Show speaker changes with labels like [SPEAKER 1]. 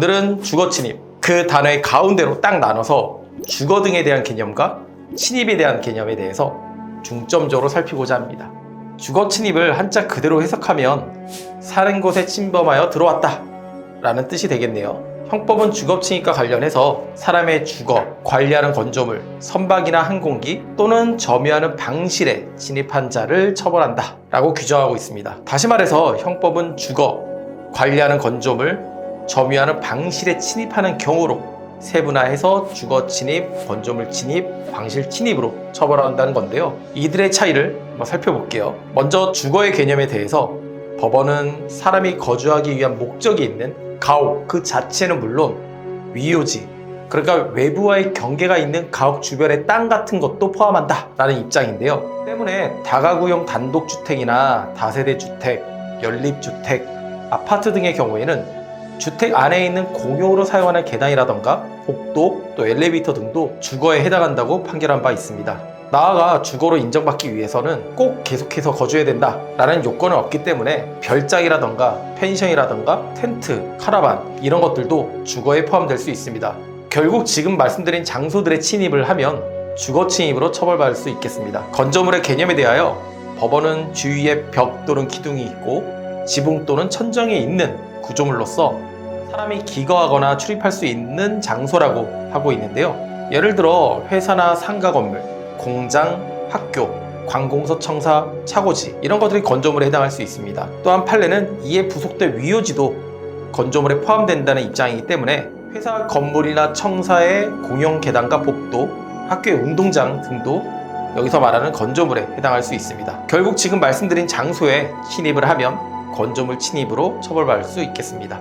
[SPEAKER 1] 오늘은 주거 침입 그 단어의 가운데로 딱 나눠서 주거 등에 대한 개념과 침입에 대한 개념에 대해서 중점적으로 살피고자 합니다. 주거 침입을 한자 그대로 해석하면 사는 곳에 침범하여 들어왔다 라는 뜻이 되겠네요. 형법은 주거 침입과 관련해서 사람의 주거, 관리하는 건조물, 선박이나 항공기 또는 점유하는 방실에 침입한 자를 처벌한다 라고 규정하고 있습니다. 다시 말해서 형법은 주거, 관리하는 건조물, 점유하는 방실에 침입하는 경우로 세분화해서 주거 침입, 건조물 침입, 방실 침입으로 처벌한다는 건데요. 이들의 차이를 한번 살펴볼게요. 먼저 주거의 개념에 대해서 법원은 사람이 거주하기 위한 목적이 있는 가옥 그 자체는 물론 위요지 그러니까 외부와의 경계가 있는 가옥 주변의 땅 같은 것도 포함한다 라는 입장인데요. 때문에 다가구형 단독주택이나 다세대 주택, 연립주택, 아파트 등의 경우에는 주택 안에 있는 공용으로 사용하는 계단이라던가 복도 또 엘리베이터 등도 주거에 해당한다고 판결한 바 있습니다. 나아가 주거로 인정받기 위해서는 꼭 계속해서 거주해야 된다 라는 요건은 없기 때문에 별장이라던가 펜션이라던가 텐트, 카라반 이런 것들도 주거에 포함될 수 있습니다. 결국 지금 말씀드린 장소들의 침입을 하면 주거 침입으로 처벌받을 수 있겠습니다. 건조물의 개념에 대하여 법원은 주위에 벽 또는 기둥이 있고 지붕 또는 천정에 있는 구조물로서 사람이 기거하거나 출입할 수 있는 장소라고 하고 있는데요. 예를 들어 회사나 상가 건물, 공장, 학교, 관공서 청사, 차고지 이런 것들이 건조물에 해당할 수 있습니다. 또한 판례는 이에 부속된 위요지도 건조물에 포함된다는 입장이기 때문에 회사 건물이나 청사의 공용 계단과 복도, 학교의 운동장 등도 여기서 말하는 건조물에 해당할 수 있습니다. 결국 지금 말씀드린 장소에 침입을 하면 건조물 침입으로 처벌받을 수 있겠습니다.